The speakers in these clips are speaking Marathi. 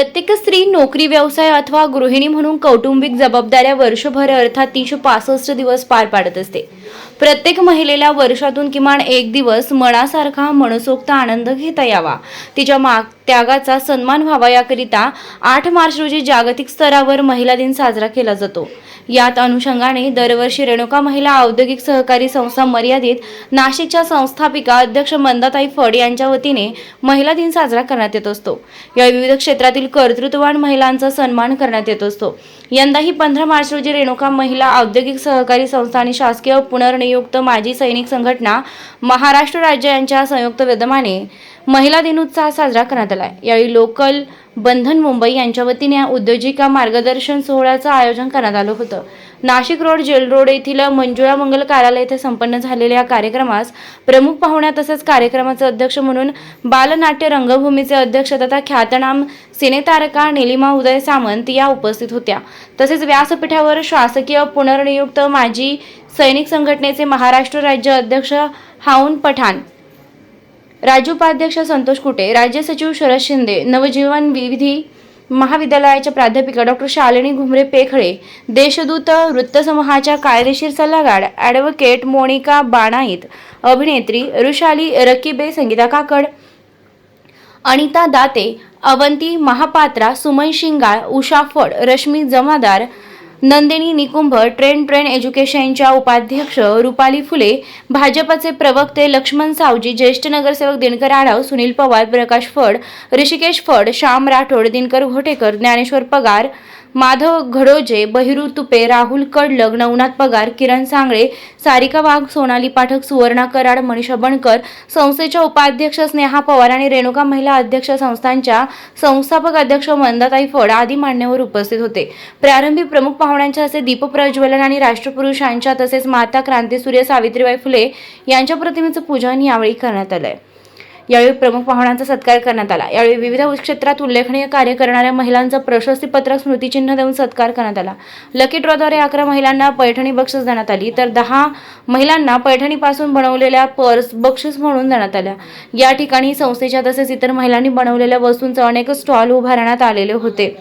प्रत्येक स्त्री नोकरी व्यवसाय अथवा गृहिणी म्हणून कौटुंबिक जबाबदाऱ्या वर्षभर अर्थात तीनशे पासष्ट दिवस पार पाडत असते. प्रत्येक महिलेला वर्षातून किमान एक दिवस मनासारखा मनसोक्त आनंद घेता यावा. तिच्या माग त्यागाचा सन्मान व्हावा याकरिता आठ मार्च रोजी जागतिक स्तरावर महिला दिन साजरा केला जातो. यात अनुषंगाने दरवर्षी रेणुका महिला औद्योगिक सहकारी संस्था मर्यादित नाशिकच्या संस्थापिका अध्यक्ष मंदाताई फड यांच्या वतीने महिला दिन साजरा करण्यात येत असतो. या विविध क्षेत्रातील कर्तृत्ववान महिलांचा सन्मान करण्यात येत असतो. यंदाही पंधरा मार्च रोजी रेणुका महिला औद्योगिक सहकारी संस्था आणि शासकीय पुनर्नियुक्त माजी सैनिक संघटना महाराष्ट्र राज्य यांच्या संयुक्त विद्यमाने महिला दिन उत्साह साजरा करण्यात आला यावेळी लोकल बंधन मुंबई यांच्या वतीने उद्योजिका मार्गदर्शन सोहळ्याचं आयोजन करण्यात आलं होतं. नाशिक रोड जेल रोड येथील मंजुळा मंगल कार्यालय येथे संपन्न झालेल्या या कार्यक्रमास प्रमुख पाहुण्या तसेच कार्यक्रमाचे अध्यक्ष म्हणून बालनाट्य रंगभूमीचे अध्यक्ष तथा ख्यातनाम सिनेतारका निलिमा उदय सामंत या उपस्थित होत्या. तसेच व्यासपीठावर शासकीय पुनर्नियुक्त माजी सैनिक संघटनेचे महाराष्ट्र राज्य अध्यक्ष हाऊन पठाण राज्य उपाध्यक्ष संतोष कुटे राज्य सचिव शरद शिंदे नवजीवन विधी महाविद्यालयाच्या प्राध्यापिका डॉक्टर शालिनी घुमरे पेखळे देशदूत वृत्तसमूहाच्या कायदेशीर सल्लागार ॲडव्होकेट मोनिका बाणाईत अभिनेत्री ऋषाली रकीबे संगीता काकड अनिता दाते अवंती महापात्रा सुमन शिंगाळ उषा फड रश्मी जमादार नंदिनी निकुंभ ट्रेन ट्रेन एज्युकेशनच्या उपाध्यक्ष रुपाली फुले भाजपचे प्रवक्ते लक्ष्मण सावजी ज्येष्ठ नगरसेवक दिनकर आढाव सुनील पवार प्रकाश फड ऋषिकेश फड श्याम राठोड दिनकर घोटेकर ज्ञानेश्वर पगार माधव घडोजे बहिरू तुपे राहुल कडलग नवनाथ पगार किरण सांगळे सारिका वाघ सोनाली पाठक सुवर्णा कराड मनीषा बणकर संस्थेच्या उपाध्यक्ष स्नेहा पवार आणि रेणुका महिला अध्यक्ष संस्थांच्या संस्थापक अध्यक्ष मंदाताई फड आदी मान्यवर उपस्थित होते. प्रारंभी प्रमुख पाहुण्यांच्या हस्ते दीपप्रज्वलन आणि राष्ट्रपुरुषांच्या तसेच माता क्रांतीसूर्य सावित्रीबाई फुले यांच्या प्रतिमेचं पूजन यावेळी करण्यात आलंय. यावेळी प्रमुख पाहुण्यांचा सत्कार करण्यात आला. यावेळी विविध क्षेत्रात उल्लेखनीय कार्य करणाऱ्या महिलांचं प्रशस्तीपत्रक स्मृतिचिन्ह देऊन सत्कार करण्यात आला. लकी ड्रॉद्वारे अकरा महिलांना पैठणी बक्षीस देण्यात आली तर दहा महिलांना पैठणीपासून बनवलेल्या पर्स बक्षीस म्हणून देण्यात आल्या. या ठिकाणी संस्थेच्या तसेच इतर महिलांनी बनवलेल्या वस्तूंचा अनेक स्टॉल उभारण्यात आलेले होते.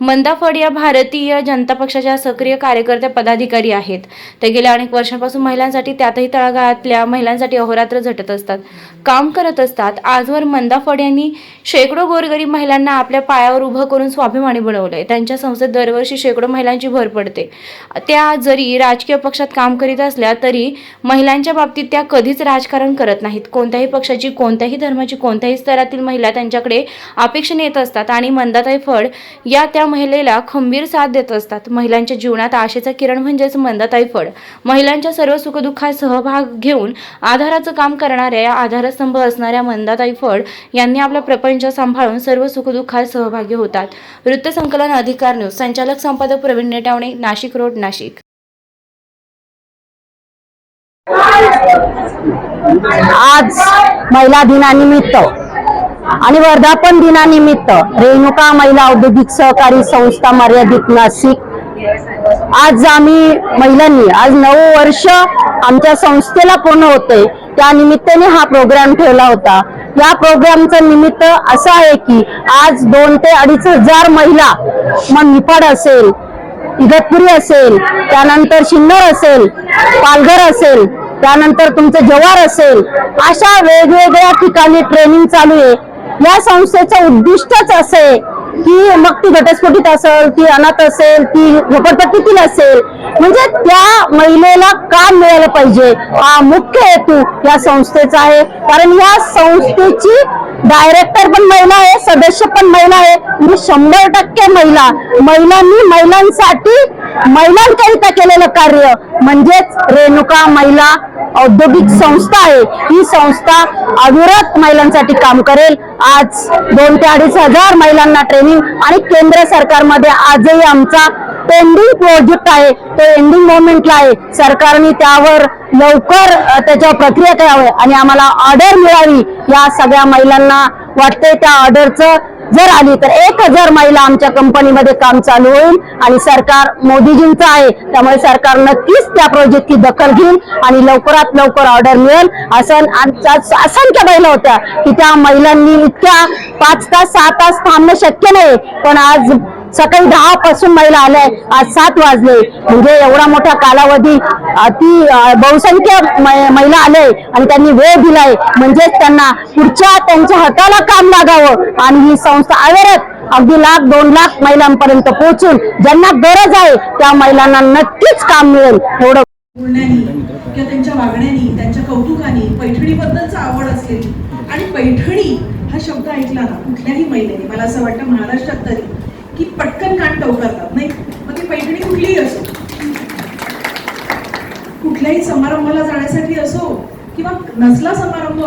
मंदा फड या भारतीय जनता पक्षाच्या सक्रिय कार्यकर्त्या पदाधिकारी आहेत. ते गेल्या अनेक वर्षांपासून महिलांसाठी त्यातही तळागाळातल्या महिलांसाठी अहोरात्र झटत असतात. काम करत असतात. आजवर मंदा फड यांनी शेकडो गोरगरीब महिलांना आपल्या पायावर उभं करून स्वाभिमानी बनवलंय. त्यांच्या संस्थेत दरवर्षी शेकडो महिलांची भर पडते. त्या जरी राजकीय पक्षात काम करीत असल्या तरी महिलांच्या बाबतीत त्या कधीच राजकारण करत नाहीत. कोणत्याही पक्षाची कोणत्याही धर्माची कोणत्याही स्तरातील महिला त्यांच्याकडे अपेक्षेने येत असतात आणि मंदाताई फड या त्या महिलेला खंबीर साथ देत असतात. महिलांच्या जीवनात आशेचा किरण म्हणजेच मंदाताई फड महिलांच्या सर्व सुखदुःखात सहभाग घेऊन आधाराचं काम करणाऱ्या या आधारस्तंभ असणाऱ्या मंदाताई फड यांनी आपला प्रपंच सांभाळून सर्व सुखदुःखात सहभागी होतात. वृत्तसंकलन अधिकार न्यूज. संचालक संपादक प्रवीण नेटावणे नाशिक रोड नाशिक. आज महिला दिनानिमित्त आणि वर्धापन दिनानिमित्त रेणुका महिला औद्योगिक सहकारी संस्था मर्यादित नाशिक. आज आम्ही महिलांनी आज नऊ वर्ष आमच्या संस्थेला पूर्ण होते त्या निमित्ताने हा प्रोग्राम ठेवला होता. या प्रोग्रामचं निमित्त असं आहे की आज दोन ते अडीच हजार महिला मग निपाड असेल इगतपुरी असेल त्यानंतर शिन्नर असेल पालघर असेल त्यानंतर तुमचं जवार असेल अशा वेगवेगळ्या ठिकाणी ट्रेनिंग चालू आहे. या संस्थेचं उद्दिष्टच असे की मग ती घटस्फोटीत असेल ती अनाथ असेल ती झोपडपट्टीतील असेल म्हणजे त्या महिलेला काम मिळालं पाहिजे? हा मुख्य हेतू या संस्थेचा आहे. कारण या संस्थेची डायरेक्टर पण महिला आहे सदस्य पण महिला आहे. म्हणजे शंभर टक्के महिला. महिलांनी महिलांसाठी महिलांकरिता केलेलं कार्य म्हणजेच रेणुका महिला औद्योगिक संस्था आहे. ही संस्था अविरत महिलांसाठी काम करेल. आज दोन ते अडीच हजार महिलांना ट्रेनिंग आणि केंद्र सरकारमध्ये आजही आमचा पेंडिंग प्रोजेक्ट आहे. तो एंडिंग मोमेंटला आहे. सरकारने त्यावर लवकर त्याच्यावर प्रक्रिया करावी आणि आम्हाला ऑर्डर मिळावी या सगळ्या महिलांना वाटते त्या ऑर्डरचं जर आली तर एक हजार महिला आमच्या कंपनीमध्ये काम चालू होईल आणि सरकार मोदीजींचं आहे. त्यामुळे सरकार नक्कीच त्या प्रोजेक्टची दखल घेईल आणि लवकरात लवकर ऑर्डर मिळेल. असं असंख्य महिला होत्या की त्या महिलांनी इतक्या पाच तास सहा तास थांबणं शक्य नाही. पण आज सकाळी दहा पासून महिला आल्या आज सात वाजले. म्हणजे एवढा मोठा कालावधी अति बहुसंख्य महिला आले आणि त्यांनी वेळ दिलाय. म्हणजेच त्यांना पुढच्या त्यांच्या हाताला काम लागावं. आणि ही संस्था अवेरत अगदी लाख दोन लाख महिलांपर्यंत पोहोचून ज्यांना गरज आहे त्या महिलांना नक्कीच काम मिळेल. एवढं किंवा त्यांच्या वागण्यानी त्यांच्या कौतुकानी पैठणीबद्दलच आवड असलेली आणि पैठणी हा शब्द ऐकला ना कुठल्याही महिलेने. मला असं वाटतं महाराष्ट्रात तरी. की पटकन कान टवकारतात नाही मग ती पैठणी कुठलीही असो. कुठल्याही समारंभाला जाण्यासाठी असो किंवा नसला समारंभ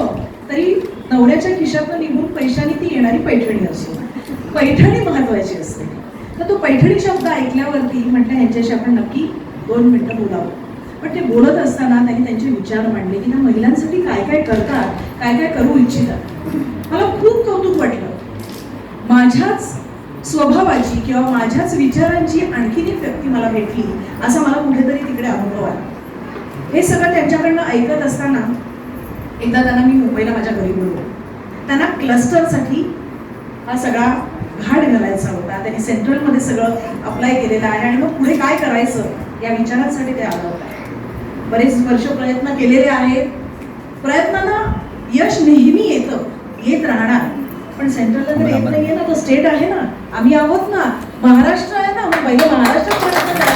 तरी नवऱ्याच्या खिशातनं निघून पैशाने ती येणारी पैठणी असो. पैठणी महत्वाची असते. तर तो पैठणी शब्द ऐकल्यावरती म्हटलं ह्यांच्याशी आपण नक्की दोन मिनटं बोलावं. पण ते बोलत असताना त्यांनी त्यांचे विचार मांडले की त्या महिलांसाठी काय काय करतात? काय काय करू इच्छितात? मला खूप कौतुक वाटलं. माझ्याच स्वभावाची किंवा माझ्याच विचारांची आणखीन एक व्यक्ती मला भेटली असा मला कुठेतरी तिकडे अनुभव आला. हे सगळं त्यांच्याकडनं ऐकत असताना एकदा त्यांना मी मुंबईला माझ्या घरी बोलवलं. त्यांना क्लस्टरसाठी हा सगळा घाट घालायचा होता. त्यांनी सेंट्रलमध्ये सगळं अप्लाय केलेलं आहे आणि मग पुढे काय करायचं या विचारांसाठी ते आलं होतं. बरेच वर्ष प्रयत्न केलेले आहेत. प्रयत्नांना यश नेहमी येतं येत राहणार. पण सेंट्रलला जर येत नाहीये ना तर स्टेट आहे ना. आम्ही आहोत ना. महाराष्ट्र आहे ना मग पहिले महाराष्ट्रात प्रयत्न करा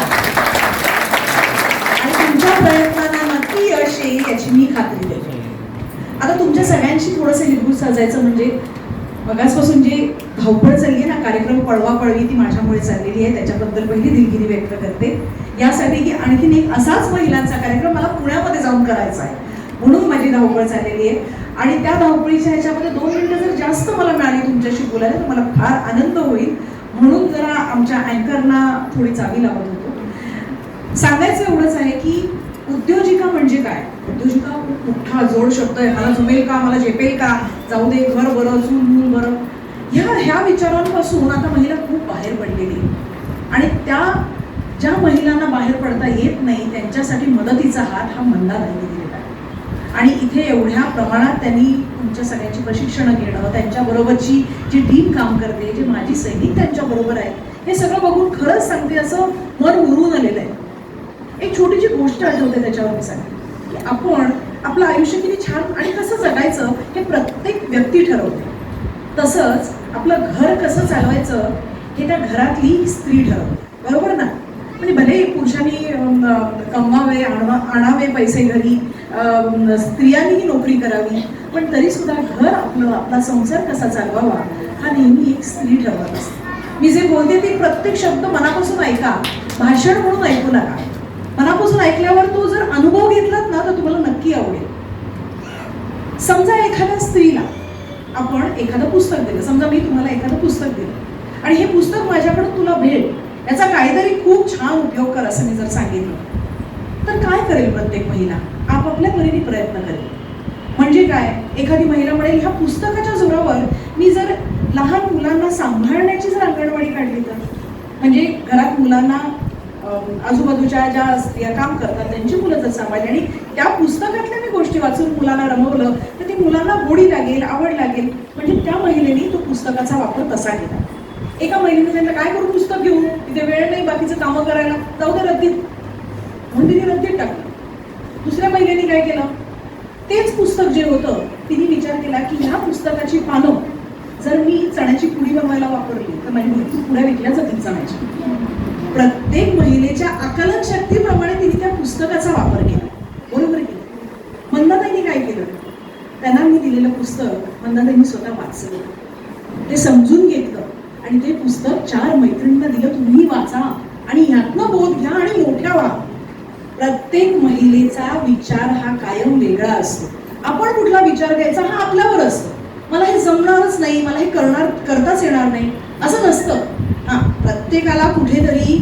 आणि तुमच्या प्रयत्नांना नक्की यश येईल याची मी खात्री देते. आता तुमच्या सगळ्यांशी थोडंसं हिरगूस साजायचं म्हणजे मगासपासून जे धावपळ चालली आहे ना कार्यक्रम पळवा पळवी ती माझ्यामुळे चाललेली आहे. त्याच्याबद्दल पहिली दिलगिरी व्यक्त करते. यासाठी की आणखीन एक असाच महिलांचा कार्यक्रम मला पुण्यामध्ये जाऊन करायचा आहे. म्हणून माझी धावपळ चाललेली आहे. आणि त्या धावपळीच्या ह्याच्यामध्ये दोन मिनिटं जर जास्त मला मिळाली तुमच्याशी बोलायला तर मला फार आनंद होईल. म्हणून जरा आमच्या अँकरना थोडी चावी लावत होतो. सांगायचं एवढंच आहे की उद्योजिका म्हणजे काय? उद्योजिका खूप मोठा जोड शब्द आहे. मला जमेल का? मला झेपेल का? जाऊ दे घर बरं अजून मूल बरं. ह्या ह्या विचारांपासून आता महिला खूप बाहेर पडलेली आहे. आणि त्या ज्या महिलांना बाहेर पडता येत नाही त्यांच्यासाठी मदतीचा हात हा मंदा राहिलेला आणि इथे एवढ्या प्रमाणात त्यांनी तुमच्या सगळ्यांची प्रशिक्षण घेणं त्यांच्याबरोबरची जी टीम काम करते जे माझी सैनिक त्यांच्याबरोबर आहेत हे सगळं बघून खरंच सांगते असं मन उरून आलेलं आहे. एक छोटीशी गोष्ट आठवते त्याच्यावर मी सांगते की आपण आपलं आयुष्य किती छान आणि कसं जगायचं हे प्रत्येक व्यक्ती ठरवते. तसंच आपलं घर कसं चालवायचं हे त्या घरातली स्त्री ठरवते बरोबर ना? म्हणजे भले पुरुषांनी कमवावे आणवा आणावे पैसे घरी स्त्रियांनीही नोकरी करावी पण तरी सुद्धा घर आपलं आपला संसार कसा चालवावा हा नेहमी एक स्त्री ठरवत असते. मी जे बोलते ते प्रत्येक शब्द मनापासून ऐका भाषण म्हणून ऐकू नका. मनापासून ऐकल्यावर तो जर अनुभव घेतलात ना तर तुम्हाला नक्की आवडेल. समजा एखाद्या स्त्रीला आपण एखादं पुस्तक दिलं समजा मी तुम्हाला एखादं पुस्तक दिलं आणि हे पुस्तक माझ्याकडून तुला भेट याचा काहीतरी खूप छान उपयोग कर असं मी जर सांगितलं करेल प्रत्येक महिला. आपापल्या परीने प्रयत्न करेल. म्हणजे काय? एखादी महिला म्हणेल ह्या पुस्तकाच्या जोरावर मी जर लहान मुलांना सांभाळण्याची जर अंगणवाडी काढली तर? म्हणजे घरात मुलांना आजूबाजूच्या ज्या स्त्रिया काम करतात त्यांची मुलं जर सांभाळली आणि त्या पुस्तकातल्या मी गोष्टी वाचून मुलांना रमवलं तर ती मुलांना गोडी लागेल आवड लागेल. म्हणजे त्या महिलेने तो पुस्तकाचा वापर तसा केला. एका महिलेने त्यांना काय करू पुस्तक घेऊन तिथे वेळ नाही बाकीचं कामं करायला. जाऊ दे रद्दीत. म्हणून तिने रद्दीत टाकलं. दुसऱ्या महिलेने काय केलं? तेच पुस्तक जे होतं तिने विचार केला की ह्या पुस्तकाची पानं जर मी चण्याची पुडी बनवायला वापरली तर माझी मृत्यू पुढ्या विकल्या जातील चण्याची. प्रत्येक महिलेच्या आकलन शक्तीप्रमाणे तिने त्या पुस्तकाचा वापर केला. बरोबर केलं मंदाताईने काय केलं? त्यांना मी दिलेलं पुस्तक मंदाताईंनी स्वतः वाचलं. ते समजून घेतलं आणि ते पुस्तक चार मैत्रिणींना दिलं तुम्ही वाचा आणि ह्यातनं बोध घ्या आणि मोठ्या व्हा. प्रत्येक महिलेचा विचार हा कायम वेगळा असतो. आपण कुठला विचार घ्यायचा हा आपल्यावर असतो. मला हे जमणारच नाही मला हे करणार करताच येणार नाही असं नसतं. हा प्रत्येकाला कुठेतरी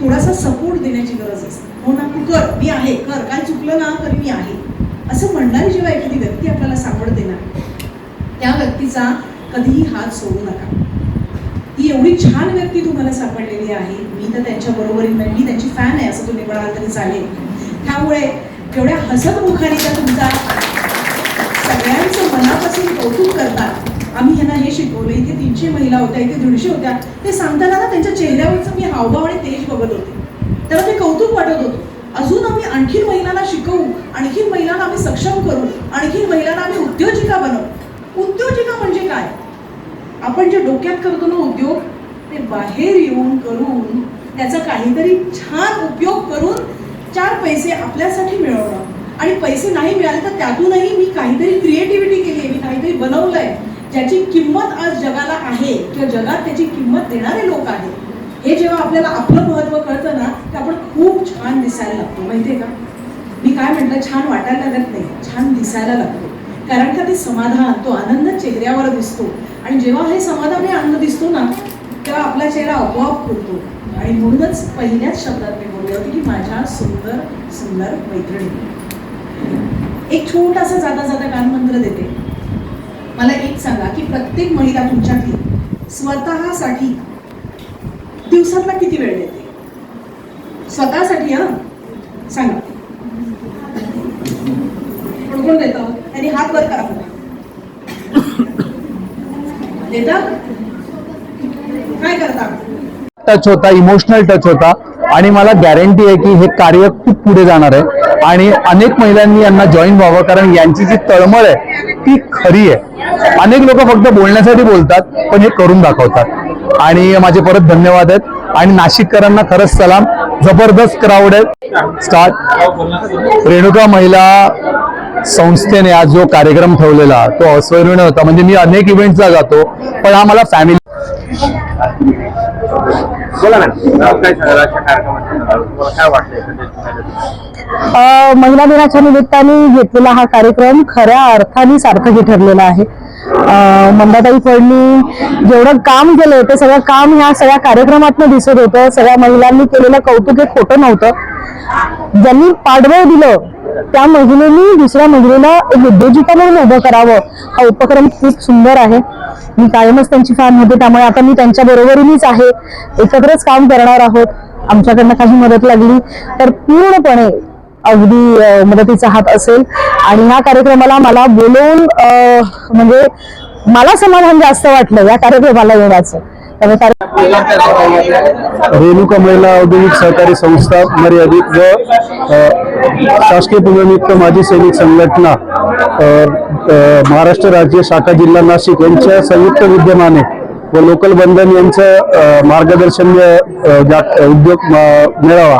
थोडासा सपोर्ट देण्याची गरज असते. हो ना तू कर मी आहे कर काय चुकलं ना तरी मी आहे. असं म्हणणारी जेव्हा एखादी व्यक्ती आपल्याला सापडते ना. त्या व्यक्तीचा कधीही हात सोडू नका. ती एवढी छान व्यक्ती तुम्हाला सापडलेली आहे. मी तर त्यांच्या बरोबरी मी त्यांची फॅन आहे असं तुम्ही म्हणाल तरी चालेल. त्यामुळे एवढ्या हसतमुखाने त्या तुमचा सगळ्यांचं मनापासून कौतुक करतात. आम्ही ह्यांना हे शिकवलं इथे तीनशे महिला होत्या इथे दीडशे होत्या. ते सांगताना ना त्यांच्या चेहऱ्यावरचं मी हावभाव आणि तेज बघत होते. त्याला ते कौतुक वाटत होतं. अजून आम्ही आणखीन महिलांना शिकवू आणखीन महिलांना आम्ही सक्षम करू आणखीन महिलांना आम्ही उद्योजिका बनवू. उद्योजिका म्हणजे काय? आपण जे डोक्यात करतो ना उद्योग ते बाहेर येऊन करून त्याचा काहीतरी छान उपयोग करून चार पैसे आपल्यासाठी मिळवणं. आणि पैसे नाही मिळाले तर त्यातूनही मी काहीतरी क्रिएटिव्हिटी केली आहे मी काहीतरी बनवलंय ज्याची किंमत आज जगाला आहे किंवा जगात त्याची किंमत देणारे लोक आहेत. हे जेव्हा आपल्याला आपलं महत्त्व कळतं ना तर आपण खूप छान दिसायला लागतो. माहितीये का? मी काय म्हटलं? छान वाटायला लागत नाही छान दिसायला लागतो. कारण का ते समाधान तो आनंद चेहऱ्यावर दिसतो. आणि जेव्हा हे समाधान आणि आनंद दिसतो ना तेव्हा आपला चेहरा आपोआप खुलतो. आणि म्हणूनच पहिल्याच शब्दात मी बोलले होते की माझ्या सुंदर सुंदर मैत्रिणी. एक छोटासा जाता जाता कानमंत्र देते. मला एक सांगा की प्रत्येक महिला तुमच्यातली स्वतःसाठी दिवसातला किती वेळ देते? स्वतःसाठी हा? सांगा. कोण कोण देतं? त्यांनी हात वर करा. काय करता? टच होता इमोशनल टच होता. आणि मला गॅरंटी आहे की हे कार्य खूप पुढे जाणार आहे. आणि अनेक महिलांनी यांना जॉईन व्हावं कारण यांची जी तळमळ आहे ती खरी आहे. अनेक लोक फक्त बोलण्यासाठी बोलतात पण हे करून दाखवतात. आणि माझे परत धन्यवाद आहेत. आणि नाशिककरांना खरंच सलाम. जबरदस्त क्राऊड आहे. स्टार्ट रेणुका महिला संस्थेने आज जो कार्यक्रम ठेवलेला तो अस्मरणीय होता. म्हणजे मी अनेक इव्हेंटला जातो पण हा मला फॅमिली कार्यक्रमात महिला दिनाच्या निमित्ताने घेतलेला हा कार्यक्रम खऱ्या अर्थाने सार्थकी ठरलेला आहे. मंदाताई फडणी जेवढं काम केलंय ते सगळं काम ह्या सगळ्या कार्यक्रमातून दिसत होतं. सगळ्या महिलांनी केलेलं कौतुक हे खोटं नव्हतं. ज्यांनी पाठबळ दिलं त्या महिलेनी दुसऱ्या महिलेला एक उद्योजिका म्हणून उभं करावं. हा उपक्रम खूप सुंदर आहे. मी कायमच त्यांची फॅन होते त्यामुळे आता मी त्यांच्या बरोबरीनेच आहे. एकत्रच काम करणार आहोत. आमच्याकडनं काही मदत लागली तर पूर्णपणे अगदी मदतीचा हात असेल. आणि ह्या कार्यक्रमाला मला बोलवून म्हणजे मला समाधान जास्त वाटलं या कार्यक्रमाला येण्याचं. रेणुका महिला औद्योगिक सहकारी संस्था मर्यादित व शासकीय पुनर्नियुक्त माजी सैनिक संघटना महाराष्ट्र राज्य शाखा जिल्हा नाशिक यांच्या संयुक्त विद्यमाने व लोकल बंधन यांचं मार्गदर्शन उद्योग मिळावा.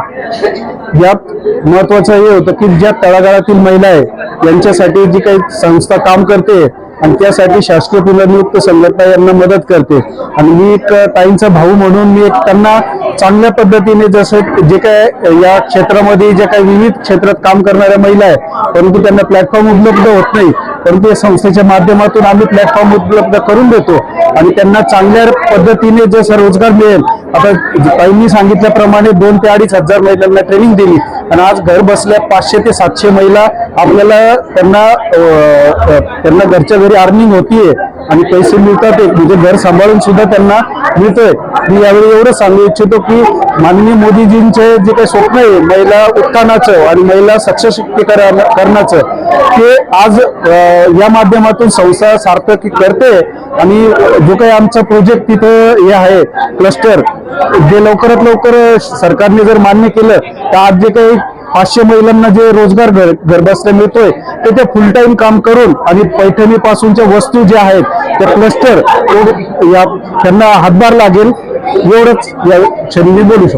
यात महत्वाचं हे होतं की ज्या तळागाळातील महिला आहे यांच्यासाठी जी काही संस्था काम करते आणि त्यासाठी शासकीय पुनर्नियुक्त संघटना यांना मदत करते. आणि मी एक ताईंचा भाऊ म्हणून मी एक त्यांना चांगल्या पद्धतीने जसं जे काय या क्षेत्रामध्ये ज्या काही विविध क्षेत्रात काम करणाऱ्या महिला आहे परंतु त्यांना प्लॅटफॉर्म उपलब्ध होत नाही परंतु या संस्थेच्या माध्यमातून आम्ही प्लॅटफॉर्म उपलब्ध करून देतो. आणि त्यांना चांगल्या पद्धतीने जसं रोजगार मिळेल आता ताईंनी सांगितल्याप्रमाणे दोन ते अडीच हजार महिलांना ट्रेनिंग दिली. आणि आज घर बसल्या पाचशे ते सातशे महिला आपल्याला त्यांना त्यांना घरच्या घरी अर्निंग होतीये आणि पैसे मिळतात म्हणजे घर सांभाळून सुद्धा त्यांना मिळतोय. मी यावेळी एवढं सांगू इच्छितो की माननीय मोदीजींचे जे काही स्वप्न आहे महिला उत्थानाचं आणि महिला सक्षमीकरण करण्याचं ते आज या माध्यमातून संस्था सार्थक करते. आणि जो काही आमचा प्रोजेक्ट तिथं हे आहे क्लस्टर जे लवकरात लवकर सरकारने जर मान्य केलं तर आज जे काही पाचशे महिलांना जे रोजगार घरबसल्या मिळतोय ते ते फुल टाइम काम करून आणि पैठणी पासूनच्या वस्तू ज्या आहेत त्या क्लस्टर या त्यांना हातभार लागेल एवढंच या क्षणी बोलू शकतो.